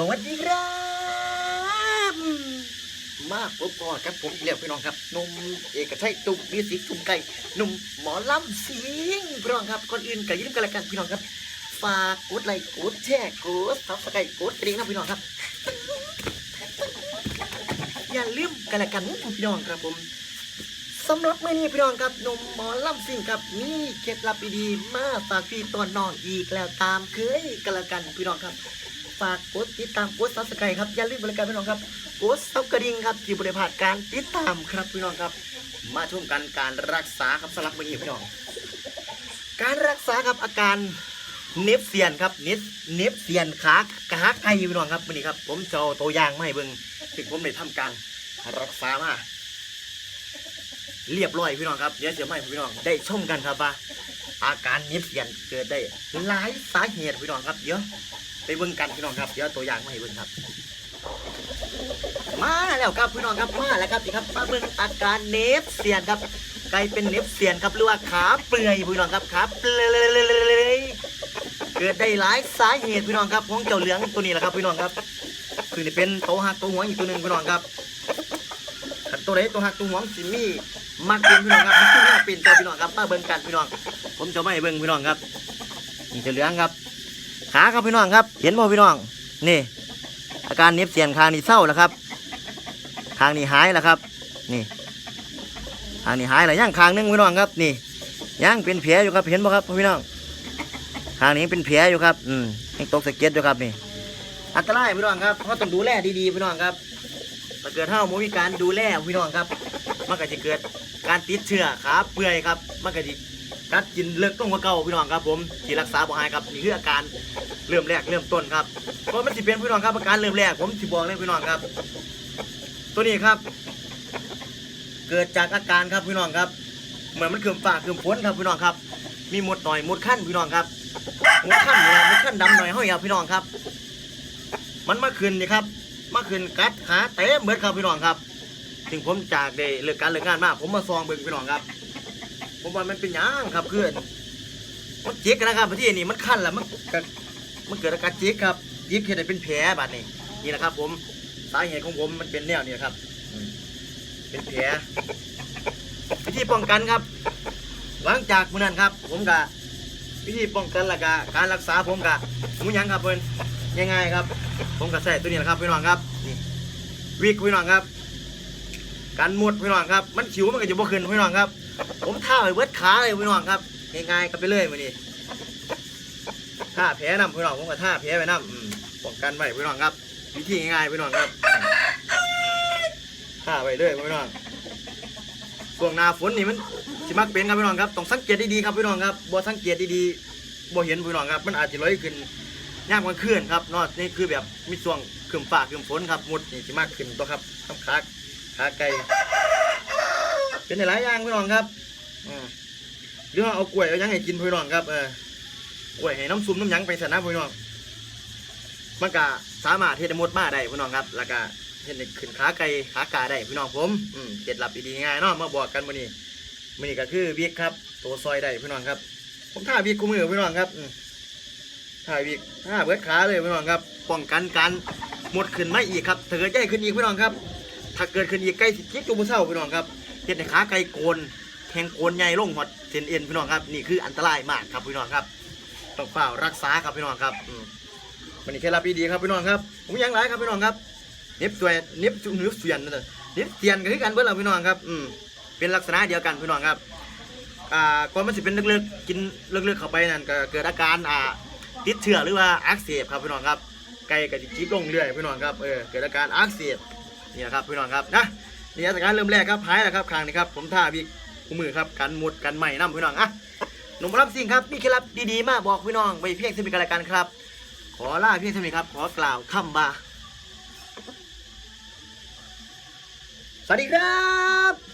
สวัสดีครับ มาพบก่อนครับผมอีกแล้วพี่น้องครับหนุ่มเอกชัยตุกมิวสิกตุ่มไก่หนุ่มหมอลำสิงพี่น้องครับก่อนอื่นก็อยืมกันละกันพี่น้องครับ ฝากกดไลค์กดแชร์กดซับสไครต์กดกระดิ่งนะพี่น้องครับ อย่าลืมกันละกันพี่น้องครับผมสำหรับเมื้อนี้พี่น้องครับหนุ่มหมอลำสิงครับมีเคล็ดลับดีๆมาฝากพี่ตอนน้องอีกแล้วตามเคยกันละกันพี่น้องครับ ฝากกดติดตามกดซับสไครต์ครับอย่าลืมบริการพี่น้องครับกดซับกระดิ่งครับที่บริพาดการติดตามครับพี่น้องครับ มาชมกันการรักษาครับสำหรับมื้อนี้พี่น้องการรักษาครับอาการเนฟเซียนครับเนฟเนฟเซียนขาขาไก่พี่น้องครับมื้อนี้ครับ ผมจะเอาตัวอย่างมาให้เบิ่งที่ผมได้ทำการรักษามาเรียบร้อยพี่น้องครับเดี๋ยวจะไมาให้พี่น้องได้ชมกันครับว่าอาการเนฟเซียนเกิดได้หลายสาเหตุพี่น้องครับเดี๋ยว ไปเบิ่งกันพี่น้องครับ เดี๋ยวตัวอย่างมาให้เบิ่งครับ มาแล้วครับพี่น้องครับมาแล้วครับนี่ครับมาเบิ่งอาการเนฟเซียนครับไกลเป็นเนฟเซียนครับหรือว่าขาเปลือยพี่น้องครับขาเปลือยเกิดได้หลายสาเหตุพี่น้องครับของเจ้าเหลืองตัวนี้แหละครับพี่น้องครับ คือนี่เป็นโตวหักตัวหัวอีกตัวหนึ่งพี่น้องครับตัวไหนตัวหักตัวหัวสิมีมักเป็นพี่น้องครับมันคือเนี่ยเป็นตัวพี่น้องครับมาเบิ่งกันพี่น้อง ผมจะไม่เบิ่งพี่น้องครับนี่เจ้าเหลืองครับ ขาครับพี่น้องครับ เห็นบ่พี่น้อง นี่ อาการเน็บเสียนคางนี่เศร้าแล้วครับคางนี่หายแล้วครับ นี่คางนี่หายแล้วย่างคางหนึงพี่น้องครับ นี่ย่างเป็นแผลอยู่ครับเห็นบ่ครับพี่น้องคางนี้เป็นแผลอยู่ครับ อืมยังตกสะเก็ดอยู่ครับนี่ อันตรายพี่น้องครับเพราะต้องดูแลดีๆพี่น้องครับถ้าเกิดเท่าโมมีการดูแลพี่น้องครับ มันก็จะเกิดการติดเชื้อขาเปื่อยครับ มันก็จะ กัดกินเลิกต้องกว่าเก่าพี่น้องครับผมที่รักษาบ่หายครับนี่คืออาการเริ่มแรกเริ่มต้นครับเพราะมันสิเป็นพี่น้องครับอาการเริ่มแรกผมสิบอกเลยพี่น้องครับ ตัวนี้ครับ เกิดจากอาการครับพี่น้องครับ เหมือนมันคืมฝากคืมฝนครับพี่น้องครับ มีหมดหน่อยหมดขั้นพี่น้องครับหมดขั้นนะหมดขั้นดำหน่อยเฮาอย่าพี่น้องครับ มันมาขึ้นนี่ครับมาขึ้นกัดขาเตะเหมือนครับพี่น้องครับ ถึงผมจากได้เลิกการเลิกงานมาผมมาซองเบิ่งพี่น้องครับ ผมว่ามันเป็นหยังครับเพื่อนมันจิกนะครับที่นี่มันขั้นแล้วมันมันเกิดอาการจิกครับจิกเห็นเป็นแผลบาดนี้นี่นะครับ ผมสาเหตุของผมมันเป็นแนวนี้ครับ เป็นแผลวิธีป้องกันครับ หลังจากมื้อนั้นครับ ผมก็วิธีป้องกันและกการรักษาผมก็หมูหยังครับเพิ่อนง่ายๆครับ ผมก็ใส่ตัวนี้แหละครับพี่น้องครับนี่วิกพี่น้องครับ กันหมดพี่น้องครับ มันขิวมันก็จะบ่ขึ้นพี่น้องครับ ผมท่าไปเบิดขาเลยพี่น้องครับง่ายๆกันไปเลยมื้อนี้ท่าแผลนำพี่น้องผมก็ท่าแผลไปนำอืมป้องกันไว้พี่น้องครับ วิธีง่ายๆพี่น้องครับท่าไปเลยพี่น้องช่วงหน้าฝนนี่มันสิมักเป็นครับพี่น้องครับต้องสังเกตดีๆครับพี่น้องครับบ่สังเกตดีๆบ่เห็นพี่น้องครับ มันอาจจะลอยขึ้นย่ามกลางคืนครับนอกนี่คือแบบมีช่วงคืมฟ้าคืมฝนครับมุดนี่สิมากขึ้นตัวครับทำขา ขาไก่เป็นหลายอย่างพี่น้องครับอืมหรือว่าเอากล้วยเอาหยังให้กินพี่น้องครับเออกล้วยให้น้ำซุปน้ำหยังไปสนะพี่น้องมันก็สามารถเฮ็ดให้หมดมาได้พี่น้องครับ แล้วก็เฮ็ดให้ขึ้นขาไก่ขากาได้พี่น้องผมอืมเคล็ดลับดีๆง่ายๆเนาะมาบอกกันมื้อนี้มื้อนี้ก็คือวิกครับ ตัวซอยได้พี่น้องครับ ผมท่าวิกกูมือพี่น้องครับอืมท่าวิกท่าเบิดขาเลยพี่น้องครับป้องกันการหมดขึ้นไม่อีกครับถ้าเกิดใหญ่ขึ้นอีกพี่น้องครับ ถ้าเกิดขึ้นอีกใกล้สิจิกตัวมือเศร้าพี่น้องครับเฮ็ดให้ขาไก่โกนแทงโกนใหญ่ลงหดเส้นเอ็นพี่น้องครับนี่คืออันตรายมากครับพี่น้องครับต้องเฝ้ารักษาครับพี่น้องครับอันนี้เคล็ดลับดีๆครับพี่น้องครับผมยังไรครับพี่น้องครับเน็บตัวเน็บจุเน็บเสียนนั่นน่ะเน็บเสียนก็คือกันเบิ่ล่ะพี่น้องครับอืมเป็นลักษณะเดียวกันพี่น้องครับอ่าก่อนมันสิเป็นเลือกๆกินเลือกๆเข้าไปนั่นก็เกิดอาการอ่าติดเชื้อหรือว่าอักเสบครับพี่น้องครับไก่ก็จะจิบลงเรื่อยพี่น้องครับเออเกิดอาการอักเสบ นี่นะครับพี่น้องครับนะนี่อาการเริ่มแรกครับหายแล้วครับคางนี้ครับผมท่าวิกคู่มือครับกันหมดกันใหม่น้ำพี่น้องอะหนุ่มรับสิ่งครับมีเคล็ดลับดีๆ มากบอกพี่น้องไว้เพียงเท่านี้กันละกันครับ ขอลาเพียงเท่านี้ครับ ขอกล่าวคำบาสวัสดีครับ